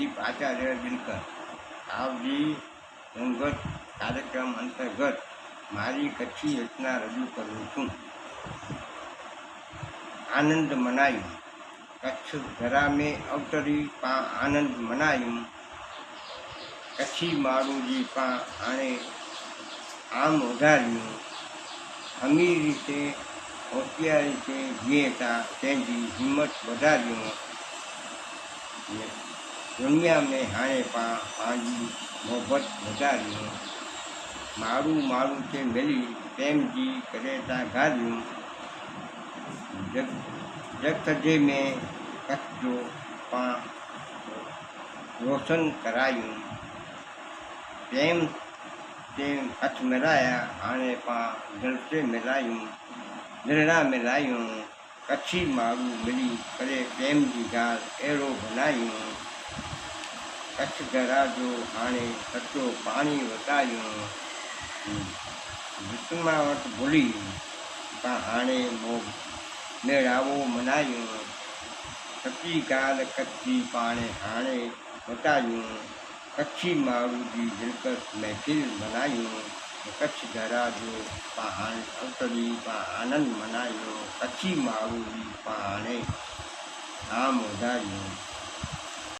દિલીપ આચાર્ય દિનકર આવજી અંગત કાર્યક્રમ અંતર્ગત મારી કચ્છી રચના રજૂ કરું છું. આનંદ મનાયું કચ્છ ધરા અવતરી પા આનંદ મનાયું કચ્છી મારુજી પા આણે આમ વધાર્યું અમીર રીતે, હોશિયાર રીતે જીએતા તેની હિંમત વધાર્યું. દુનિયા મેં હાણે પા પાંજી મોહબત વધાર્યું મારું મારું તે મેલી પ્રેમજી કરેતા ગાર્યું જગ જગતજે મેં કચ્છ જો પા રોશન કરાયું પ્રેમ તે હથ મિલાયા આણે પા જલસે મિલાયું દિલડા મિલાયું કચ્છી મારું મિલી કરે પ્રેમજી ગાલ એરો कच्छ गराजो हाणे कचो पाणी वटायूं विष्णु भुली तां हाणे मो मेड़ावो सची ॻाल्हि कच्ची पाणे हाणे कच्छी मारू जी दिलकश महफ़िल मल्हायूं कच्छ घरा जो पाण अवतरी कच्छी माण्हू जी पाण हाणे हा